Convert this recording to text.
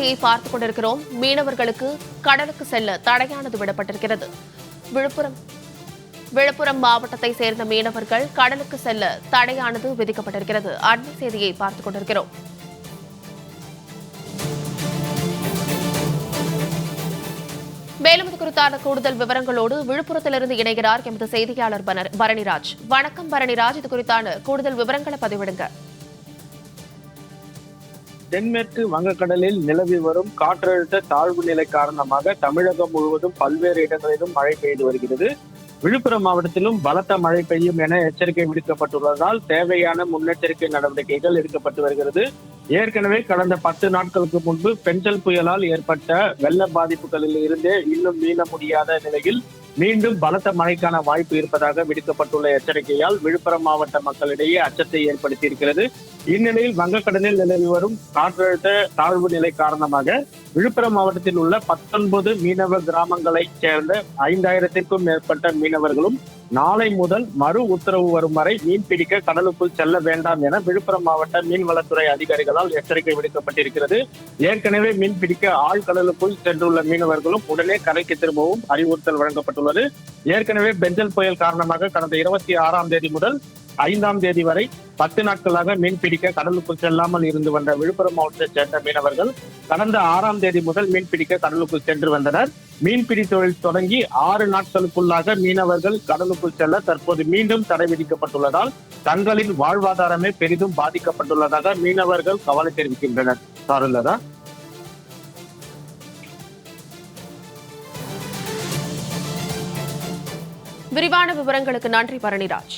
செய்தியை பார்த்துக் கொண்டிருக்கிறோம். மீனவர்களுக்கு கடலுக்கு செல்ல தடையானது விடப்பட்டிருக்கிறது. விழுப்புரம். விழுப்புரம் மாவட்டத்தை சேர்ந்த மீனவர்கள் கடலுக்கு செல்ல தடையானது விதிக்கப்பட்டிருக்கிறது. அண்மை செய்தியை பார்த்துக் கொண்டிருக்கிறோம். மேலும் இது குறித்தான கூடுதல் விவரங்களோடு விழுப்புரத்திலிருந்து இணைகிறார் எமது செய்தியாளர் பரணிராஜ். வணக்கம் பரணிராஜ். இது குறித்தான கூடுதல் விவரங்களை பதிவிடுங்க. தென்மேற்கு வங்கக்கடலில் நிலவி வரும் காற்றழுத்த தாழ்வு நிலை காரணமாக தமிழகம் முழுவதும் பல்வேறு இடங்களிலும் மழை பெய்து வருகிறது. விழுப்புரம் மாவட்டத்திலும் பலத்த மழை பெய்யும் என எச்சரிக்கை விடுக்கப்பட்டுள்ளதால் தேவையான முன்னெச்சரிக்கை நடவடிக்கைகள் எடுக்கப்பட்டு வருகிறது. ஏற்கனவே கடந்த பத்து நாட்களுக்கு முன்பு பெஞ்சல் புயலால் ஏற்பட்ட வெள்ள பாதிப்புகளில் இருந்தே இன்னும் மீள முடியாத நிலையில் மீண்டும் பலத்த மழைக்கான வாய்ப்பு இருப்பதாக விடுக்கப்பட்டுள்ள எச்சரிக்கையால் விழுப்புரம் மாவட்ட மக்களிடையே அச்சத்தை ஏற்படுத்தியிருக்கிறது. இந்நிலையில் வங்கக்கடலில் நிலவி வரும் காற்றழுத்த தாழ்வு நிலை காரணமாக விழுப்புரம் மாவட்டத்தில் உள்ள பத்தொன்பது மீனவ கிராமங்களைச் சேர்ந்த ஐந்தாயிரத்திற்கும் மேற்பட்ட மீனவர்களும் நாளை முதல் மறு உத்தரவு வரும் வரை மீன் பிடிக்க கடலுக்குள் செல்ல வேண்டாம் என விழுப்புரம் மாவட்ட மீன்வளத்துறை அதிகாரிகளால் எச்சரிக்கை விடுக்கப்பட்டிருக்கிறது. ஏற்கனவே மீன் பிடிக்க ஆழ்கடலுக்குள் சென்றுள்ள மீனவர்களும் உடனே கரைக்கு திரும்பவும் அறிவுறுத்தல் வழங்கப்பட்டுள்ளது. ஏற்கனவே பெஞ்சல் புயல் காரணமாக கடந்த இருபத்தி ஆறாம் தேதி முதல் ஐந்தாம் தேதி வரை பத்து நாட்களாக மீன் பிடிக்க கடலுக்குள் செல்லாமல் இருந்து வந்த விழுப்புரம் மாவட்டத்தைச் சேர்ந்த மீனவர்கள் கடந்த ஆறாம் தேதி முதல் மீன் பிடிக்க கடலுக்குள் சென்று வந்தனர். மீன்பிடி தொழில் தொடங்கி ஆறு நாட்களுக்குள்ளாக மீனவர்கள் கடலுக்குள் செல்ல தற்போது மீண்டும் தடை விதிக்கப்பட்டுள்ளதால் தங்களின் வாழ்வாதாரமே பெரிதும் பாதிக்கப்பட்டுள்ளதாக மீனவர்கள் கவலை தெரிவிக்கின்றனர். சாருலதா? விரிவான விவரங்களுக்கு நன்றி பரணிராஜ்.